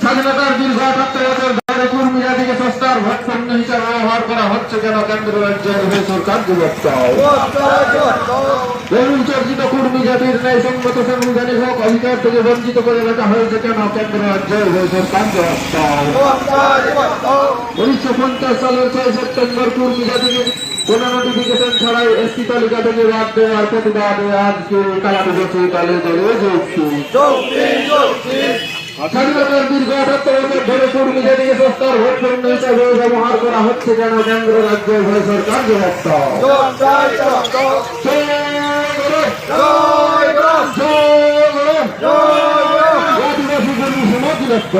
স্বাধীনতার দীর্ঘ আটাত্তর বছর ধরে কর্মী জাতিকে সস্তার ভোট পণ্য হিসাবে ব্যবহার করা হচ্ছে কেন কেন্দ্র রাজ্যের থেকে বঞ্চিত করে রাখা হয়েছে কেন কেন্দ্র উনিশশো পঞ্চাশ সালের ছয় সেপ্টেম্বর কর্মী জাতিকে কোন নোটিফিকেশন ছাড়াই এসটি তালিকা থেকে বাদ দেওয়ার প্রতিবাদে আজকে কালাদিবসী তালে দলে যোগছি স্বাধীনতার দীর্ঘ আটাত্তর বছর ধরে কর্মী জাতিকে সস্তার ভোট পণ্য হিসাবে ব্যবহার করা হচ্ছে কেন কেন্দ্র রাজ্য ভয় সরকার আদিবাসী কর্মী সমাজ লক্ষ্য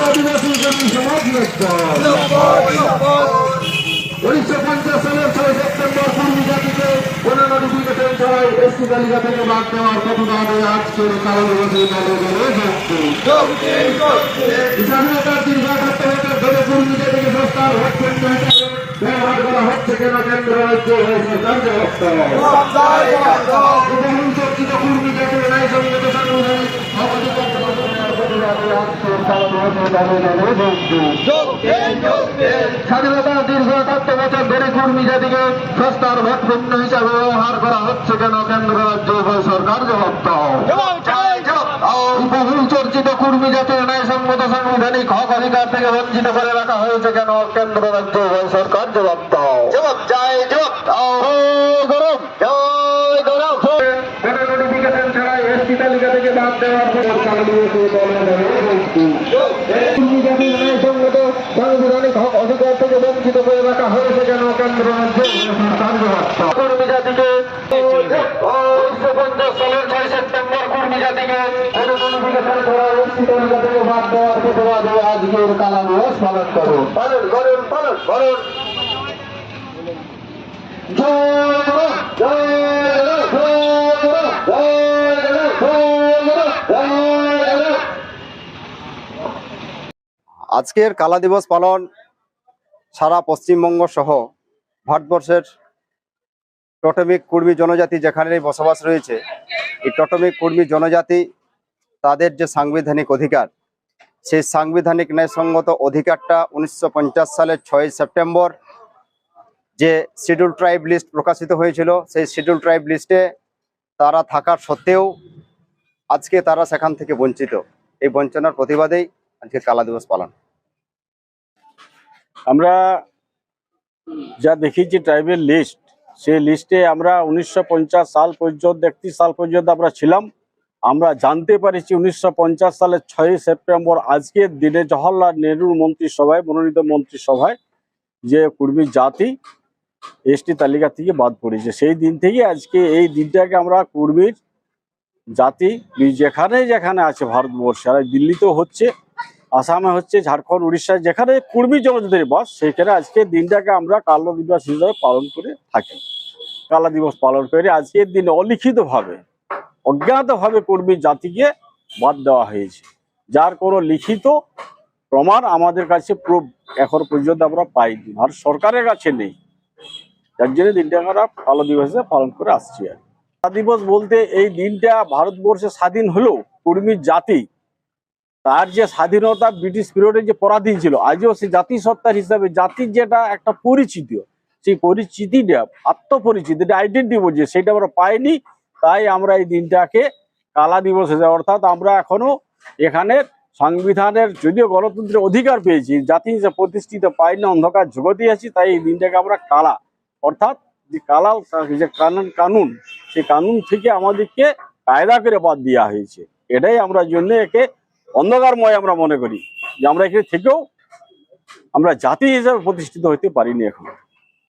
আদিবাসী কর্মী সমাজ লক্ষ্য উনিশশো পঞ্চাশ সালের ছয় সেপ্টেম্বর কর্মী জাতিকে কোন নোটিফিকেশন ছাড়াই এসটি তালিকা থেকে বাদ দেওয়ার প্রতিবাদে আজকের কারণ দলে দলে যোগছি স্বাধীনতার দীর্ঘ আটাত্তর বছর ধরে কর্মী জাতিকে সস্তার ভোট পণ্য হিসাবে ব্যবহার করা হচ্ছে কেন কেন্দ্র রাজ্য সরকার ব্যবস্থা বহুল চর্চিত কর্মী জাতির ন্যায় সঙ্গত সাংবিধানিক অবধিকার প্রদানের প্রতিবাদে স্বাধীনতার দীর্ঘ আটাত্তর বছর ধরে কর্মী জাতিকে সস্তার ভোট পণ্য হিসাবে ব্যবহার করা হচ্ছে কেন? কেন্দ্র রাজ্য সরকার জবাব দাও বহুল চর্চিত কর্মী জাতির ন্যায়সঙ্গত সাংবিধানিক হক অধিকার থেকে বঞ্চিত করে রাখা হয়েছে কেন? কেন্দ্র রাজ্য সরকার জবাব দাও জবাব। চাই জবাব। দাও জয় গরম জয় গৌরব কোনো নোটিফিকেশন ছাড়াই এসটি তালিকা থেকে বাদ দেওয়ার পর কালিয়েছে দলে দলে বলছি কর্মী জাতির ন্যায়সঙ্গত সাংবিধানিক হক অধিকার থেকে বঞ্চিত করে রাখা হয়েছে কেন কেন্দ্র রাজ্য? সরকার জবাব দাও। কর্মী জাতিকে উনিশশো পঞ্চাশ সালের ছয় সেপ্টেম্বর কর্মী জাতিকে কোনো নোটিফিকেশন ছাড়াই এসটি তালিকা থেকে বাদ দেওয়ার প্রতিবাদে আজকের কালা দিবস পালন করুন পালন করুন পালন। করুন আজকের কালা দিবস পালন সারা পশ্চিমবঙ্গ সহ ভারতবর্ষের টটমিক কুর্মী জনজাতি যেখানে বসবাস রয়েছে, এই টটমিক কুর্মী জনজাতি তাদের যে সাংবিধানিক অধিকার, সেই সাংবিধানিক ন্যায়সঙ্গত অধিকারটা উনিশশো পঞ্চাশ সালের ছয় সেপ্টেম্বর যে শিডিউল ট্রাইব লিস্ট প্রকাশিত হয়েছিল, সেই শিডিউল ট্রাইব লিস্টে তারা থাকার সত্ত্বেও আজকে তারা সেখান থেকে বঞ্চিত। এই বঞ্চনার প্রতিবাদেই আজকে কালা দিবস পালন। আমরা যা দেখেছি ট্রাইবেল লিস্ট সেই লিস্টে আমরা উনিশশো সাল পর্যন্ত, একত্রিশ সাল পর্যন্ত আমরা ছিলাম। আমরা জানতে পারিছি উনিশশো সালের ছয়ই সেপ্টেম্বর আজকের দিনে জওহরলাল নেহরুর মন্ত্রিসভায়, মনোনীত মন্ত্রিসভায় যে কুর্মী জাতি, এসটি তালিকা থেকে বাদ পড়েছে। সেই দিন থেকে আজকে এই দিনটাকে আমরা কুর্মীর জাতি, যেখানে যেখানে আছে ভারতবর্ষে, আর দিল্লিতেও হচ্ছে। আসামে হচ্ছে ঝাড়খণ্ড উড়িষ্যায় যেখানে কুর্মী জনজাতির বাস সেখানে আজকে দিনটাকে আমরা কালো দিবস হিসাবে পালন করে থাকি। কালা দিবস পালন করে আজকের দিনে অলিখিতভাবে, অজ্ঞাতভাবে কর্মী জাতিকে বাদ দেওয়া হয়েছে। যার কোনো লিখিত প্রমাণ আমাদের কাছে প্রুফ এখন পর্যন্ত আমরা পাইনি, আর সরকারের কাছে নেই। যার জন্য দিনটা আমরা কালো দিবস পালন করে আসছি আর কালা দিবস বলতে এই দিনটা ভারতবর্ষে স্বাধীন হলেও কর্মীর জাতি তার যে স্বাধীনতা ব্রিটিশ পিরিয়ডে যে পরাধীন ছিল, আজও সে জাতিসত্তার হিসাবে জাতির যেটা একটা পরিচিতি সেই পরিচিতিটা আত্মপরিচিতি আইডেন্টি বলছে, সেটা আমরা পাইনি। তাই আমরা এই দিনটাকে কালা দিবস হিসাবে, অর্থাৎ আমরা এখনও এখানে সংবিধানের যদিও গণতন্ত্রের অধিকার পেয়েছি, জাতি হিসেবে প্রতিষ্ঠিত পাইনি, অন্ধকার জগতে আছি, তাই এই দিনটাকে আমরা কালা। অর্থাৎ যে কালা যে কানুন কানুন, সেই কানুন থেকে আমাদেরকে কায়দা করে বাদ দেওয়া হয়েছে। এটাই আমরা জন্য একে অন্ধকারময় আমরা মনে করি যে আমরা এখানে থেকেও আমরা জাতি হিসাবে প্রতিষ্ঠিত হইতে পারিনি এখন।